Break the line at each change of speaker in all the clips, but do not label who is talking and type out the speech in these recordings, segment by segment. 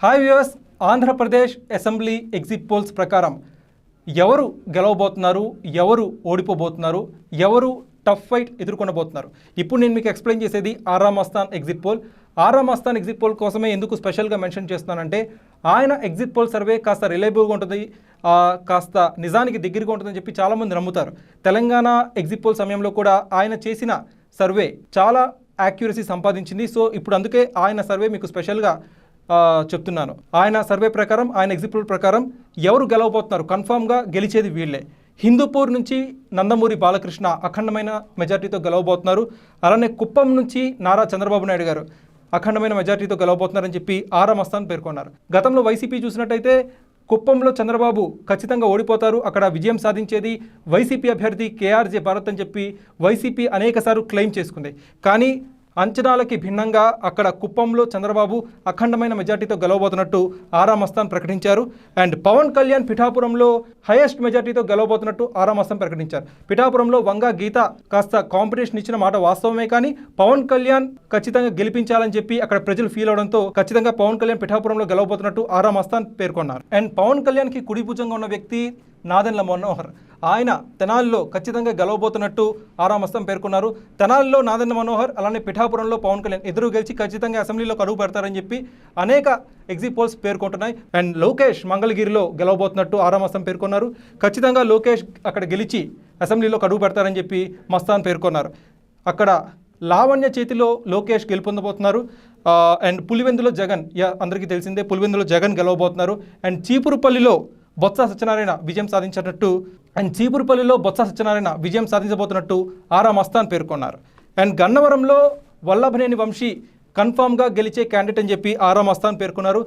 Hi viewers Andhra Pradesh assembly exit polls ప్రకారం ఎవరు గెలవబోతున్నారు ఎవరు ఓడిపోబోతున్నారు ఎవరు టఫ్ ఫైట్ ఎదుర్కొనబోతున్నారు? ఇప్పుడు నేను మీకు ఎక్స్ప్లెయిన్ చేసేది ఆరామ్ అస్థాన్ ఎగ్జిట్ పోల్. ఆరామ్ అస్థాన్ ఎగ్జిట్ పోల్ కోసమే ఎందుకు స్పెషల్గా మెన్షన్ చేస్తున్నానంటే ఆయన ఎగ్జిట్ పోల్ సర్వే కాస్త రిలయబుల్గా ఉంటుంది కాస్త నిజానికి దగ్గరగా ఉంటుందని చెప్పి చాలామంది నమ్ముతారు. తెలంగాణ ఎగ్జిట్ పోల్ సమయంలో కూడా ఆయన చేసిన సర్వే చాలా యాక్యురసీ సంపాదించింది. సో ఇప్పుడు అందుకే ఆయన సర్వే మీకు స్పెషల్గా చెప్తున్నాను. ఆయన సర్వే ప్రకారం ఆయన ఎగ్జిట్ ప్రకారం ఎవరు గెలవబోతున్నారు? కన్ఫామ్గా గెలిచేది వీళ్ళే. హిందూపూర్ నుంచి నందమూరి బాలకృష్ణ అఖండమైన మెజార్టీతో గెలవబోతున్నారు. అలానే కుప్పం నుంచి నారా చంద్రబాబు నాయుడు గారు అఖండమైన మెజార్టీతో గెలవబోతున్నారని చెప్పి ఆరా మస్తాన్ పేర్కొన్నారు. గతంలో వైసీపీ చూసినట్టయితే కుప్పంలో చంద్రబాబు ఖచ్చితంగా ఓడిపోతారు. అక్కడ విజయం సాధించేది వైసీపీ అభ్యర్థి కేఆర్జే భారత్ అని చెప్పి వైసీపీ అనేకసార్లు క్లెయిమ్ చేసుకుంది. కానీ అంచనాలకి భిన్నంగా అక్కడ కుప్పంలో చంద్రబాబు అఖండమైన మెజార్టీతో గెలవబోతున్నట్టు ఆరా మస్తాన్ ప్రకటించారు. అండ్ పవన్ కళ్యాణ్ పిఠాపురంలో హైయెస్ట్ మెజార్టీతో గెలవబోతున్నట్టు ఆరా మస్తాన్ ప్రకటించారు. పిఠాపురంలో వంగ గీత కాస్త కాంపిటీషన్ ఇచ్చిన మాట వాస్తవమే కానీ పవన్ కళ్యాణ్ ఖచ్చితంగా గెలిపించాలని చెప్పి అక్కడ ప్రజలు ఫీల్ అవడంతో ఖచ్చితంగా పవన్ కళ్యాణ్ పిఠాపురంలో గెలవబోతున్నట్టు ఆరా మస్తాన్ పేర్కొన్నారు. అండ్ పవన్ కళ్యాణ్కి కుడి భుజంగా ఉన్న వ్యక్తి నాదెన్ల మనోహర్. ఆయన తెనాలిలో ఖచ్చితంగా గెలవబోతున్నట్టు ఆరామస్తం పేర్కొన్నారు. తెనాలిలో నాదన్న మనోహర్ అలానే పిఠాపురంలో పవన్ కళ్యాణ్ ఎదురు గెలిచి ఖచ్చితంగా అసెంబ్లీలో కరువు పెడతారని చెప్పి అనేక ఎగ్జిట్ పోల్స్ పేర్కొంటున్నాయి. అండ్ లోకేష్ మంగళగిరిలో గెలవబోతున్నట్టు ఆరామస్తం పేర్కొన్నారు. ఖచ్చితంగా లోకేష్ అక్కడ గెలిచి అసెంబ్లీలో కడుగు పెడతారని చెప్పి మస్తాన్ పేర్కొన్నారు. అక్కడ లావణ్య చేతిలో లోకేష్ గెలుపొందబోతున్నారు. అండ్ పులివెందులో జగన్ యా అందరికీ తెలిసిందే పులివెందులో జగన్ గెలవబోతున్నారు. అండ్ చీపురుపల్లిలో బొత్స సత్యనారాయణ విజయం సాధించినట్టు అండ్ చీపురుపల్లిలో బొత్స సత్యనారాయణ విజయం సాధించబోతున్నట్టు ఆరా మస్తాన్ పేర్కొన్నారు. అండ్ గన్నవరంలో వల్లభనేని వంశీ కన్ఫామ్గా గెలిచే క్యాండిడేట్ అని చెప్పి ఆరా మస్తాన్ పేర్కొన్నారు.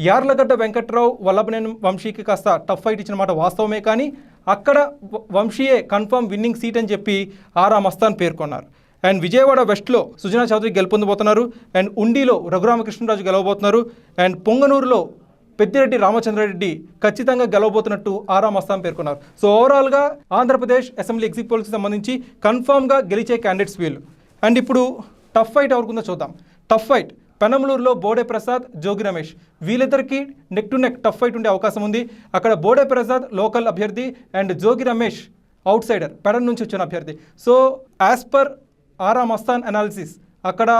యార్లగడ్డ వెంకట్రావు వల్లభనేని వంశీకి కాస్త టఫ్ ఫైట్ ఇచ్చిన మాట వాస్తవమే కానీ అక్కడ వంశీయే కన్ఫామ్ విన్నింగ్ సీట్ అని చెప్పి ఆరా మస్తాన్ పేర్కొన్నారు. అండ్ విజయవాడ వెస్ట్లో సుజనా చౌదరి గెలుపొందబోతున్నారు. అండ్ ఉండిలో రఘురామకృష్ణరాజు గెలవబోతున్నారు. అండ్ పొంగనూరులో పెద్దిరెడ్డి రామచంద్రారెడ్డి ఖచ్చితంగా గెలవబోతున్నట్టు ఆరా మస్తాన్ పేర్కొన్నారు. సో ఓవరాల్గా ఆంధ్రప్రదేశ్ అసెంబ్లీ ఎగ్జిట్ పోల్స్కి సంబంధించి కన్ఫామ్గా గెలిచే క్యాండిడేట్స్ వీళ్ళు. అండ్ ఇప్పుడు టఫ్ ఫైట్ ఎవరికుందో చూద్దాం. టఫ్ ఫైట్ పెనమలూరులో బోడే ప్రసాద్ జోగి రమేష్. వీళ్ళిద్దరికీ neck to neck tough fight ఉండే అవకాశం ఉంది. అక్కడ బోడే ప్రసాద్ లోకల్ అభ్యర్థి and Jogi Ramesh outsider Pedana నుంచి వచ్చిన అభ్యర్థి. So as per Aara Mastan analysis అక్కడ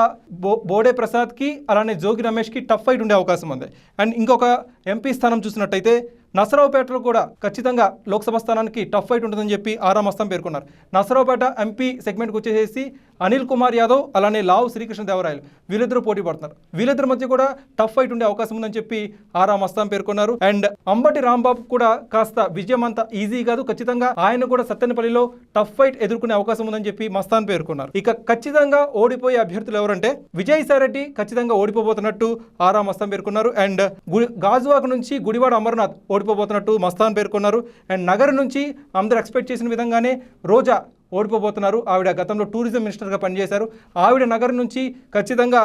బో బోడే ప్రసాద్కి అలానే జోగి రమేష్కి టఫ్ ఫైట్ ఉండే అవకాశం ఉంది. అండ్ ఇంకొక ఎంపీ స్థానం చూసినట్టయితే నసరావుపేటలో కూడా ఖచ్చితంగా లోక్సభ స్థానానికి టఫ్ ఫైట్ ఉంటుందని చెప్పి ఆరా పేర్కొన్నారు. నసరావుపేట ఎంపీ సెగ్మెంట్కి వచ్చేసేసి అనిల్ కుమార్ యాదవ్ అలానే లావు శ్రీకృష్ణ దేవరాయలు వీళ్ళిద్దరూ పోటీ పడుతున్నారు. వీళ్ళిద్దరి మధ్య కూడా టఫ్ ఫైట్ ఉండే అవకాశం ఉందని చెప్పి ఆరా మస్తాన్ పేర్కొన్నారు. అండ్ అంబటి రాంబాబు కూడా కాస్త విజయం అంత ఈజీ కాదు. ఖచ్చితంగా ఆయన కూడా సత్తెనపల్లిలో టఫ్ ఫైట్ ఎదుర్కొనే అవకాశం ఉందని చెప్పి మస్తాన్ పేర్కొన్నారు. ఇక ఖచ్చితంగా ఓడిపోయే అభ్యర్థులు ఎవరంటే విజయసాయి రెడ్డి ఖచ్చితంగా ఓడిపోబోతున్నట్టు ఆరా మస్తాన్ పేర్కొన్నారు. అండ్ గు- నుంచి గుడివాడ అమర్నాథ్ ఓడిపోబోతున్నట్టు మస్తాన్ పేర్కొన్నారు. అండ్ నగర్ నుంచి అందరూ ఎక్స్పెక్ట్ చేసిన విధంగానే రోజా ఓడిపోబోతున్నారు. ఆవిడ గతంలో టూరిజం మినిస్టర్గా పనిచేశారు. ఆవిడ నగరం నుంచి ఖచ్చితంగా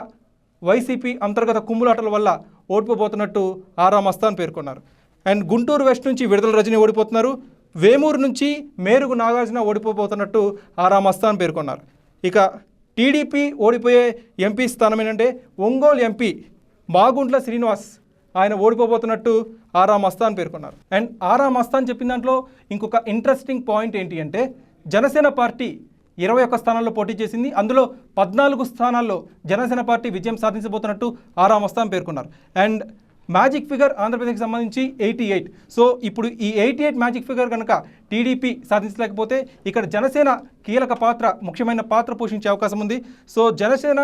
వైసీపీ అంతర్గత కుమ్ములాటల వల్ల ఓడిపోబోతున్నట్టు ఆరా మస్తాన్ పేర్కొన్నారు. అండ్ గుంటూరు వెస్ట్ నుంచి విడుదల రజని ఓడిపోతున్నారు. వేమూరు నుంచి మేరుగు నాగార్జున ఓడిపోబోతున్నట్టు ఆరా మస్తాన్ పేర్కొన్నారు. ఇక టీడీపీ ఓడిపోయే ఎంపీ స్థానం ఏంటంటే ఒంగోలు ఎంపీ బాగుంట్ల శ్రీనివాస్. ఆయన ఓడిపోబోతున్నట్టు ఆరా మస్తాన్ పేర్కొన్నారు. అండ్ ఆరా మస్తాన్ చెప్పిన దాంట్లో ఇంకొక ఇంట్రెస్టింగ్ పాయింట్ ఏంటి అంటే జనసేన పార్టీ ఇరవై ఒక్క స్థానాల్లో పోటీ చేసింది. అందులో పద్నాలుగు స్థానాల్లో జనసేన పార్టీ విజయం సాధించబోతున్నట్టు ఆరా మస్తాన్ పేర్కొన్నారు. అండ్ మ్యాజిక్ ఫిగర్ ఆంధ్రప్రదేశ్కి సంబంధించి ఎయిటీ ఎయిట్. సో ఇప్పుడు ఈ ఎయిటీ ఎయిట్ మ్యాజిక్ ఫిగర్ కనుక టీడీపీ సాధించలేకపోతే ఇక్కడ జనసేన కీలక పాత్ర ముఖ్యమైన పాత్ర పోషించే అవకాశం ఉంది. సో జనసేన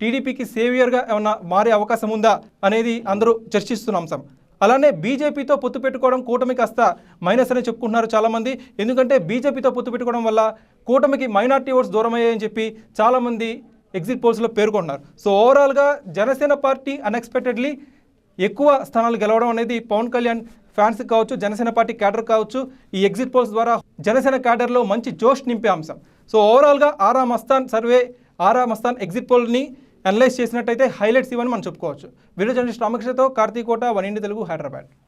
టీడీపీకి సేవియర్గా ఏమన్నా మారే అవకాశం ఉందా అనేది అందరూ చర్చిస్తున్న అంశం. అలానే బీజేపీతో పొత్తు పెట్టుకోవడం కూటమి కాస్త మైనస్ అని చెప్పుకుంటున్నారు చాలామంది. ఎందుకంటే బీజేపీతో పొత్తు పెట్టుకోవడం వల్ల కూటమికి మైనార్టీ ఓట్స్ దూరం అయ్యాయని చెప్పి చాలామంది ఎగ్జిట్ పోల్స్లో పేర్కొంటున్నారు. సో ఓవరాల్గా జనసేన పార్టీ అన్ఎక్స్పెక్టెడ్లీ ఎక్కువ స్థానాలు గెలవడం అనేది పవన్ కళ్యాణ్ ఫ్యాన్స్ కావచ్చు జనసేన పార్టీ క్యాడర్ కావచ్చు ఈ ఎగ్జిట్ పోల్స్ ద్వారా జనసేన క్యాడర్లో మంచి జోష్ నింపే అంశం. సో ఓవరాల్గా ఆరా మస్తాన్ సర్వే ఆరా మస్తాన్ ఎగ్జిట్ పోల్ని అనలైజ్ చేసినట్టయితే హైలైట్స్ ఇవని మనం చెప్పుకోవచ్చు. వీడియో జర్నలిస్ట్ రామకృష్ణతో కార్తీకోట వన్ ఇండి తెలుగు హైదరాబాద్.